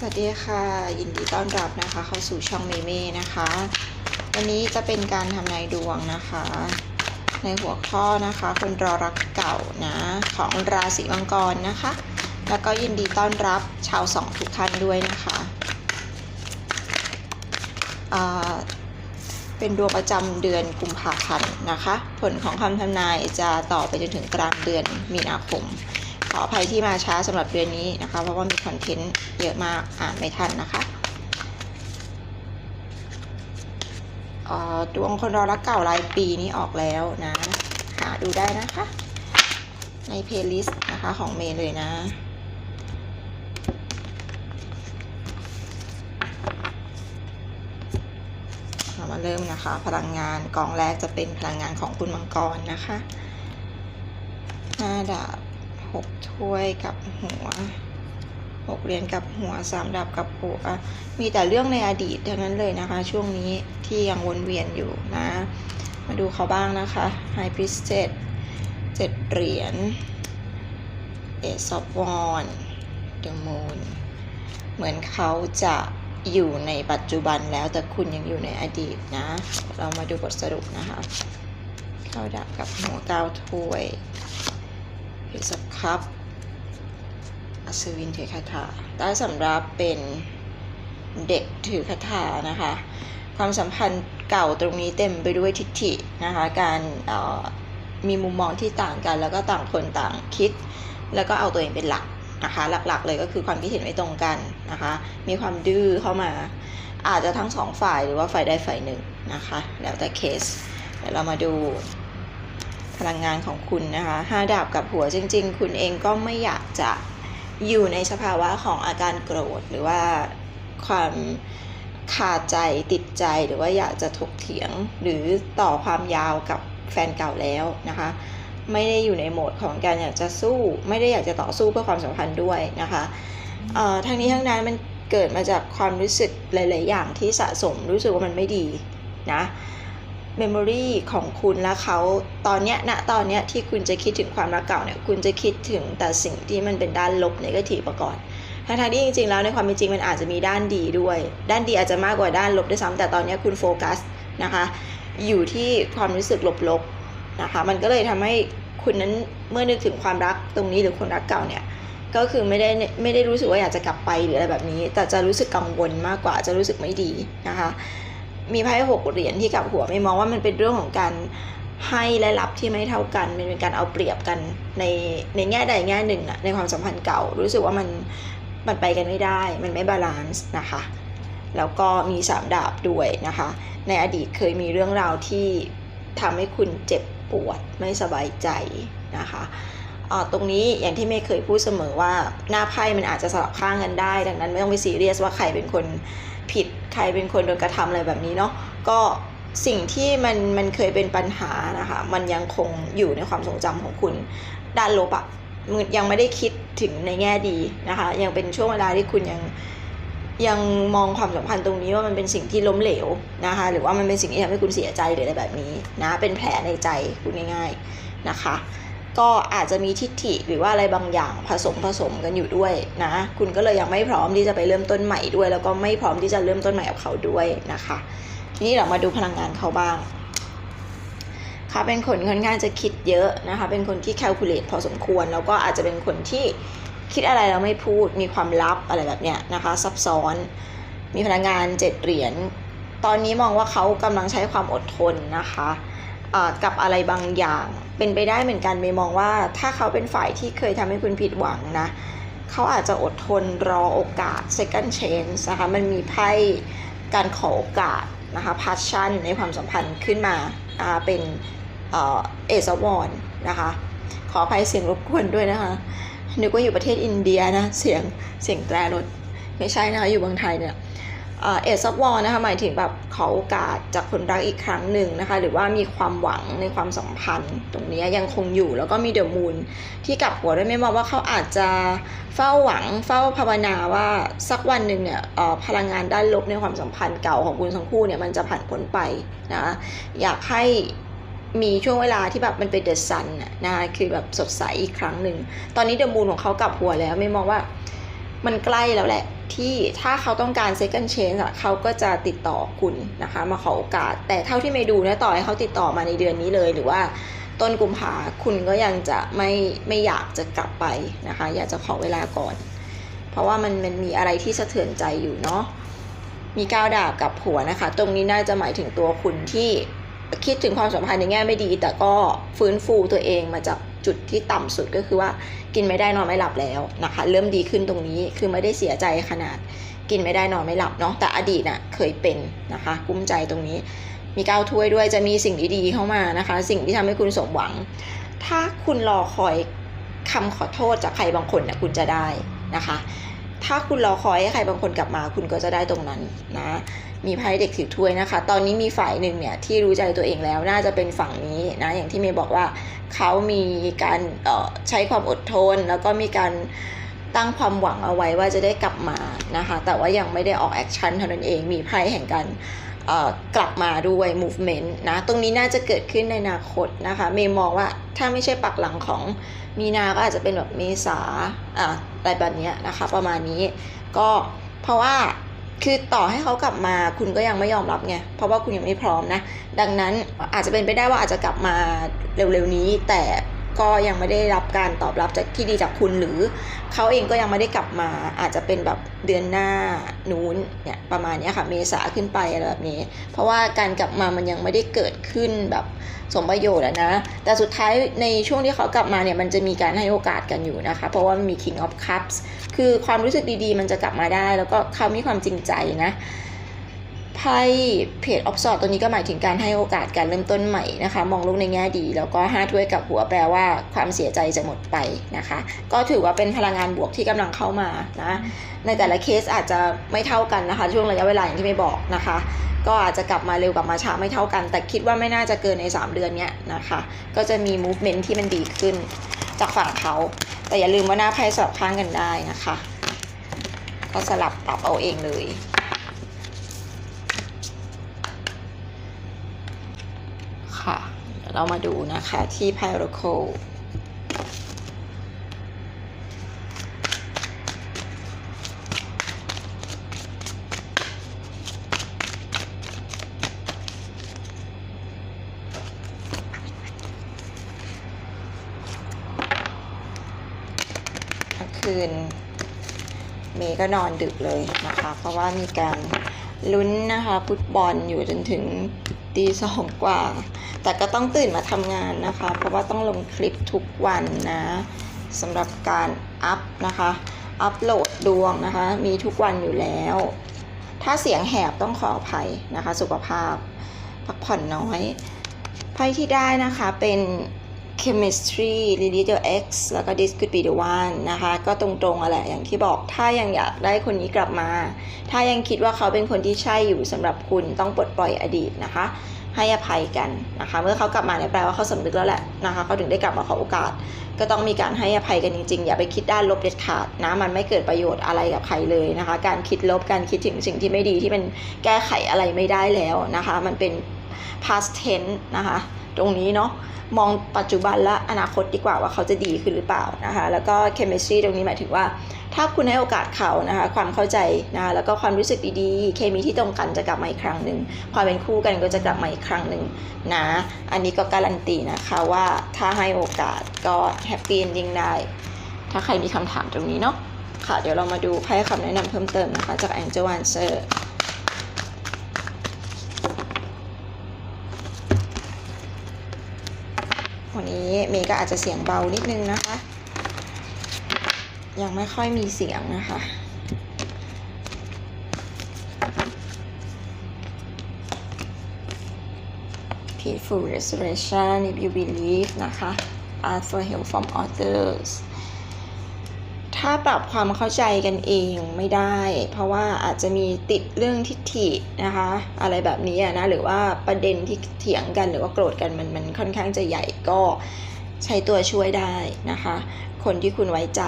สวัสดีค่ะ ยินดีต้อนรับนะคะ เข้าสู่ช่องเมเม่นะคะ วันนี้จะเป็นการทำนายดวงนะคะ ในหัวข้อนะคะ คนรอรักเก่านะ ของราศีมังกรนะคะ แล้วก็ยินดีต้อนรับชาวสองทุกท่านด้วยนะคะเป็นดวงประจำเดือนกุมภาพันธ์นะคะ ผลของคำทำนายจะต่อไปจนถึงกลางเดือนมีนาคม ออภัยที่มาช้าสำหรับเดือนนี้นะคะ เพราะว่ามีคอนเทนต์เยอะมากอ่านไม่ทันนะคะอ่อดวงคนรอรักเก่ารายปีนี้ออกแล้วนะ หาดูได้นะคะ ในเพลย์ลิสต์นะคะของเมย์เลยนะเรามาเริ่มนะคะ พลังงานกองแรกจะเป็นพลังงานของคุณมังกรนะคะห้าดาบ หกถ้วยกับหัวหกเหรียญกับหัวสามดาบกับหัว มีแต่เรื่องในอดีตทั้งนั้นเลยนะคะ ช่วงนี้ที่ยังวนเวียนอยู่นะ มาดูเขาบ้างนะคะ High Priestess เจ็ดเหรียญ Ace of Wands The Moon เหมือนเขาจะอยู่ในปัจจุบันแล้วแต่คุณยังอยู่ในอดีตนะ เรามาดูบทสรุปนะคะ เข้าดับกับหัวเก้าถ้วย เพชรครับอัศวินถือคาถาได้สำหรับเป็นเด็กถือคาถานะคะ ความสัมพันธ์เก่าตรงนี้เต็มไปด้วยทิฏฐินะคะ การมีมุมมองที่ต่างกันแล้วก็ต่างคนต่างคิด แล้วก็เอาตัวเองเป็นหลักนะคะ หลักๆเลยก็คือความคิดเห็นไม่ตรงกันนะคะ มีความดื้อเข้ามาอาจจะทั้งสองฝ่ายหรือว่าฝ่ายใดฝ่ายหนึ่งนะคะ แล้วแต่เคสเดี๋ยวเรามาดู พลังงานของคุณนะคะห้าดาบกับหัวจริง ๆ คุณเองก็ไม่อยากจะอยู่ในสภาวะของอาการโกรธหรือว่าความขาดใจติดใจหรือว่าอยากจะถกเถียงหรือต่อความยาวกับแฟนเก่าแล้วนะคะ ไม่ได้อยู่ในโหมดของการอยากจะสู้ ไม่ได้อยากจะต่อสู้เพื่อความสัมพันธ์ด้วยนะคะทั้งนี้ทั้งนั้นมันเกิดมาจากความรู้สึกหลาย ๆ อย่างที่สะสมรู้สึกว่ามันไม่ดีนะ เมมโมรีของคุณและเขาตอนเนี้ยณตอนเนี้ยที่คุณจะคิดถึงความรักเก่าเนี่ยคุณจะคิดถึงแต่สิ่งที่มันเป็นด้านลบในกทีมาก่อนทั้งๆที่จริงๆแล้วในความเป็นจริงมันอาจจะมีด้านดีด้วย ด้านดีอาจจะมากกว่าด้านลบด้วยซ้ำแต่ตอนเนี้ยคุณโฟกัสนะคะ อยู่ที่ความรู้สึกลบๆนะคะ มันก็เลยทำให้คุณนั้นเมื่อนึกถึงความรักตรงนี้หรือคนรักเก่าเนี่ยก็คือไม่ได้ไม่ได้รู้สึกว่าอยากจะกลับไปหรืออะไรแบบนี้ แต่จะรู้สึกกังวลมากกว่าจะรู้สึกไม่ดีนะคะ มีไพ่หกเหรียญที่กับหัวไม่มองว่ามันเป็นเรื่องของการให้และรับที่ไม่เท่ากันมันเป็นการเอาเปรียบกันในในแง่ใดแง่หนึ่งอะในความสัมพันธ์เก่า รู้สึกว่ามันมันไปกันไม่ได้ มันไม่บาลานซ์นะคะ แล้วก็มีสามดาบด้วยนะคะ ในอดีตเคยมีเรื่องราวที่ทำให้คุณเจ็บปวดไม่สบายใจนะคะตรงนี้อย่างที่เมย์เคยพูดเสมอว่าหน้าไพ่มันอาจจะสลับข้างกันได้ ดังนั้นไม่ต้องไปซีเรียสว่าใครเป็นคนผิด ใครเป็นคนโดนกระทำอะไรแบบนี้เนาะก็สิ่งที่มันมันเคยเป็นปัญหานะคะ มันยังคงอยู่ในความทรงจำของคุณด้านลบอะยังไม่ได้คิดถึงในแง่ดีนะคะ ยังเป็นช่วงเวลาที่คุณยังยังมองความสัมพันธ์ตรงนี้ว่ามันเป็นสิ่งที่ล้มเหลวนะคะ หรือว่ามันเป็นสิ่งที่ทำให้คุณเสียใจหรืออะไรแบบนี้นะเป็นแผลในใจคุณง่ายๆนะคะ ก็อาจจะมีทิฏฐิหรือว่าอะไรบางอย่างผสมผสมกันอยู่ด้วยนะ คุณก็เลยยังไม่พร้อมที่จะไปเริ่มต้นใหม่ด้วย แล้วก็ไม่พร้อมที่จะเริ่มต้นใหม่กับเขาด้วยนะคะ ทีนี้เรามาดูพลังงานเขาบ้างเขาเป็นคนค่อนข้างจะคิดเยอะนะคะ เป็นคนที่แคลคูลเลตพอสมควร แล้วก็อาจจะเป็นคนที่คิดอะไรแล้วไม่พูด มีความลับอะไรแบบเนี้ยนะคะ ซับซ้อน มีพลังงานเจ็ดเหรียญ ตอนนี้มองว่าเขากำลังใช้ความอดทนนะคะ กับอะไรบางอย่าง เป็นไปได้เหมือนกันไม่มองว่า ถ้าเขาเป็นฝ่ายที่เคยทำให้คุณผิดหวังนะ เขาอาจจะอดทนรอโอกาส second chance นะคะมันมีไพ่การขอโอกาสนะคะ passion ในความสัมพันธ์ขึ้นมาเป็นเอสวอนนะคะขออภัยเสียงรบกวนด้วยนะคะนึกว่าอยู่ประเทศอินเดียนะเสียงเสียงแตรรถไม่ใช่นะคะอยู่บางไทยเนี่ย เอสวอลนะคะหมายถึงแบบขอโอกาสจากคนรักอีกครั้งหนึ่งนะคะหรือว่ามีความหวังในความสัมพันธ์ ตรงนี้ยังคงอยู่แล้วก็มีเดอะมูนที่กลับหัวด้วยไม่มองว่าเขาอาจจะเฝ้าหวังเฝ้าภาวนาว่าสักวันหนึ่งเนี่ยพลังงานด้านลบในความสัมพันธ์เก่าของคุณทั้งคู่เนี่ยมันจะผ่านพ้นไปนะอยากให้มีช่วงเวลาที่แบบมันเป็นเดอะซันนะคะคือแบบสดใสอีกครั้งหนึ่งตอนนี้เดอะมูนของเขากลับหัวแล้วไม่มองว่า มันใกล้แล้วแหละ ที่ถ้าเขาต้องการ second chance อะเขาก็จะติดต่อคุณนะคะ มาขอโอกาส แต่เท่าที่ไม่ดูนะต่อให้เขาติดต่อมาในเดือนนี้เลย หรือว่าต้นกุมภาคุณก็ยังจะไม่ไม่อยากจะกลับไปนะคะ อยากจะขอเวลาก่อน เพราะว่ามันมันมีอะไรที่สะเทือนใจอยู่เนาะมีก้าวดาบกับหัวนะคะ ตรงนี้น่าจะหมายถึงตัวคุณที่ คิดถึงความสัมพันธ์ในแง่ไม่ดี แต่ก็ฟื้นฟูตัวเองมาจากจุดที่ต่ำสุดก็คือว่ากินไม่ได้นอนไม่หลับแล้วนะคะ เริ่มดีขึ้นตรงนี้คือไม่ได้เสียใจขนาด กินไม่ได้นอนไม่หลับเนาะแต่อดีตน่ะเคยเป็นนะคะ กุ้มใจตรงนี้ มีก้าวถ้วยด้วยจะมีสิ่งดีๆเข้ามานะคะ สิ่งที่ทำให้คุณสมหวัง ถ้าคุณรอคอยคำขอโทษจากใครบางคนนะคุณจะได้นะคะ ถ้าคุณรอคอยให้ใครบางคนกลับมา คุณก็จะได้ตรงนั้นนะ มีไพ่เด็กถือถ้วยนะคะ ตอนนี้มีฝ่ายหนึ่งเนี่ยที่รู้ใจตัวเองแล้วน่าจะเป็นฝั่งนี้นะอย่างที่เมย์บอกว่าเขามีการเอ่อใช้ความอดทน แล้วก็มีการตั้งความหวังเอาไว้ว่าจะได้กลับมานะคะ แต่ว่ายังไม่ได้ออกแอคชั่นเท่านั้นเองมีไพ่แห่งการเอ่อกลับมาด้วย movement นะ ตรงนี้น่าจะเกิดขึ้นในอนาคตนะคะ เมย์มองว่าถ้าไม่ใช่ปักหลังของมีนา ก็อาจจะเป็นแบบเมษาอะอะไรแบบนี้นะคะ ประมาณนี้ ก็เพราะว่า คือต่อให้เขากลับมาคุณก็ยังไม่ยอมรับไง เพราะว่าคุณยังไม่พร้อมนะ ดังนั้นอาจจะเป็นไปได้ว่าอาจจะกลับมาเร็วๆนี้แต่ ก็ยังไม่ได้รับการตอบรับจากที่ดีจากคุณหรือเขาเองก็ยังไม่ได้กลับมาอาจจะเป็นแบบเดือนหน้านู้นเนี่ยประมาณนี้ค่ะเมษาขึ้นไปอะไรแบบนี้ เพราะว่าการกลับมามันยังไม่ได้เกิดขึ้นแบบสมประโยชน์อะนะ แต่สุดท้ายในช่วงที่เขากลับมาเนี่ยมันจะมีการให้โอกาสกันอยู่นะคะ เพราะว่ามันมี King of Cups คือความรู้สึกดีๆ มันจะกลับมาได้ แล้วก็เขามีความจริงใจนะ ไพ่เพจออฟซอร์ตัวนี้ก็หมายถึงการให้โอกาสการเริ่มต้นใหม่นะคะ มองโลกในแง่ดี แล้วก็ห้าถ้วยกับหัวแปลว่าความเสียใจจะหมดไปนะคะ ก็ถือว่าเป็นพลังงานบวกที่กำลังเข้ามานะในแต่ละเคสอาจจะไม่เท่ากันนะคะ ช่วงระยะเวลาอย่างที่ไม่บอกนะคะ ก็อาจจะกลับมาเร็วกลับมาช้าไม่เท่ากัน แต่คิดว่าไม่น่าจะเกินใน 3 เดือนเนี้ยนะคะ ก็จะมี movement ที่มันดีขึ้นจากฝั่งเขา แต่อย่าลืมว่าหน้าไพ่สลับข้างกันได้นะคะ ก็สลับปรับเอาเองเลย ค่ะ เรามาดูนะคะที่ไพ่ Oracle เมื่คืนเมย์ก็นอนดึกเลยนะคะ เพราะว่ามีการลุ้นนะคะฟุตบอลอยู่จนถึง ตีสองกว่า แต่ก็ต้องตื่นมาทำงานนะคะ เพราะว่าต้องลงคลิปทุกวันนะสำหรับการอัพนะคะ อัพโหลดดวงนะคะ มีทุกวันอยู่แล้ว ถ้าเสียงแหบต้องขออภัยนะคะ สุขภาพพักผ่อนน้อยไพ่ที่ได้นะคะเป็น chemistry Lilith your X แล้วก็ this could be the one นะคะ ก็ตรงๆอะแหละอย่างที่บอกถ้ายังอยากได้คนนี้กลับมา ถ้ายังคิดว่าเขาเป็นคนที่ใช่อยู่สำหรับคุณต้องปลดปล่อยอดีตนะคะ ให้อภัยกันนะคะ เมื่อเขากลับมาเนี่ยแปลว่าเขาสำนึกแล้วแหละนะคะเขาถึงได้กลับมาขอโอกาส ก็ต้องมีการให้อภัยกันจริงๆ อย่าไปคิดด้านลบเด็ดขาดนะมันไม่เกิดประโยชน์อะไรกับใครเลยนะคะ การคิดลบการคิดถึงสิ่งที่ไม่ดีที่มันแก้ไขอะไรไม่ได้แล้วนะคะ มันเป็น past tense นะคะ ตรงนี้เนาะมองปัจจุบันและอนาคตดีกว่าว่าเขาจะดีขึ้นหรือเปล่านะคะแล้วก็ chemistry ตรงนี้หมายถึงว่า ถ้าคุณให้โอกาสเขานะคะความเข้าใจนะคะแล้วก็ความรู้สึกดีๆ เคมีที่ตรงกันจะกลับมาอีกครั้งหนึ่งความเป็นคู่กันก็จะกลับมาอีกครั้งหนึ่งนะอันนี้ก็การันตีนะคะว่าถ้าให้โอกาสก็แฮปปี้ ending ได้ถ้าใครมีคำถามตรงนี้เนาะค่ะเดี๋ยวเรามาดูไพ่คำแนะนำเพิ่มเติมนะคะจาก Angel Answer นี้เมย์ก็อาจจะเสียงเบานิดนึงนะคะ ยังไม่ค่อยมีเสียงนะคะ peaceful restoration if you believe นะคะ ask for help from others ถ้าปรับความเข้าใจกันเองไม่ได้ เพราะว่าอาจจะมีติดเรื่องทิฐินะคะ อะไรแบบนี้นะหรือว่าประเด็นที่เถียงกันหรือว่าโกรธกันมันมันค่อนข้างจะใหญ่ก็ใช้ตัวช่วยได้นะคะ คนที่คุณไว้ใจ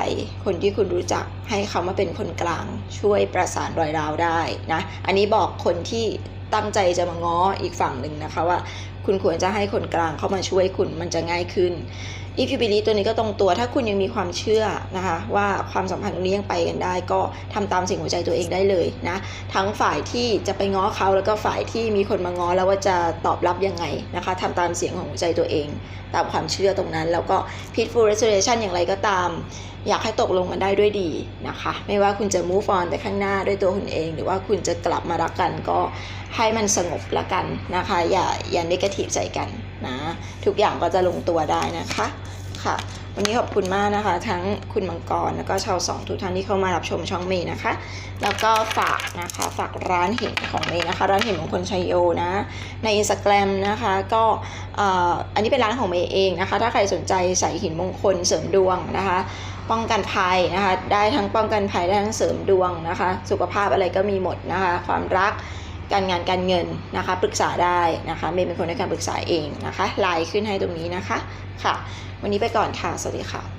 คนที่คุณรู้จักให้เขามาเป็นคนกลาง ช่วยประสานรอยร้าวได้นะอันนี้บอกคนที่ตั้งใจจะมาง้ออีกฝั่งหนึ่งนะคะว่า คุณควรจะให้คนกลางเข้ามาช่วยคุณมันจะง่ายขึ้น if you believe ตัวนี้ก็ตรงตัว ถ้าคุณยังมีความเชื่อนะคะว่าความสัมพันธ์ตรงนี้ยังไปกันได้ ก็ทำตามสิ่งหัวใจตัวเองได้เลยนะ ทั้งฝ่ายที่จะไปง้อเขาแล้วก็ฝ่ายที่มีคนมาง้อแล้วว่าจะตอบรับยังไงนะคะทำตามเสียงของหัวใจตัวเอง ตามความเชื่อตรงนั้น แล้วก็ peaceful restoration อย่างไรก็ตาม อยากให้ตกลงกันได้ด้วยดีนะคะ ไม่ว่าคุณจะ move on ไปข้างหน้าด้วยตัวคุณเอง หรือว่าคุณจะกลับมารักกันก็ให้มันสงบละกันนะคะ อย่าอย่า negative ใส่กัน นะ ทุกอย่างก็จะลงตัวได้นะคะค่ะ วันนี้ขอบคุณมากนะคะ ทั้งคุณมังกรแล้วก็ชาวสองทุกท่านที่เข้ามารับชมช่องเมย์นะคะ แล้วก็ฝากนะคะฝากร้านเห็นของเมย์นะคะ ร้านเห็นมงคลชัยโยนะ ใน Instagram นะคะก็อันนี้เป็นร้านของเมย์เองนะคะ ถ้าใครสนใจใส่หินมงคลเสริมดวงนะคะป้องกันภัยนะคะ ได้ทั้งป้องกันภัยได้ทั้งเสริมดวงนะคะ สุขภาพอะไรก็มีหมดนะคะ ความรัก การงานการเงินนะคะ ปรึกษาได้นะคะ เมย์เป็นคนในการปรึกษาเองนะคะไลน์ขึ้นให้ตรงนี้นะคะค่ะ วันนี้ไปก่อนค่ะ สวัสดีค่ะ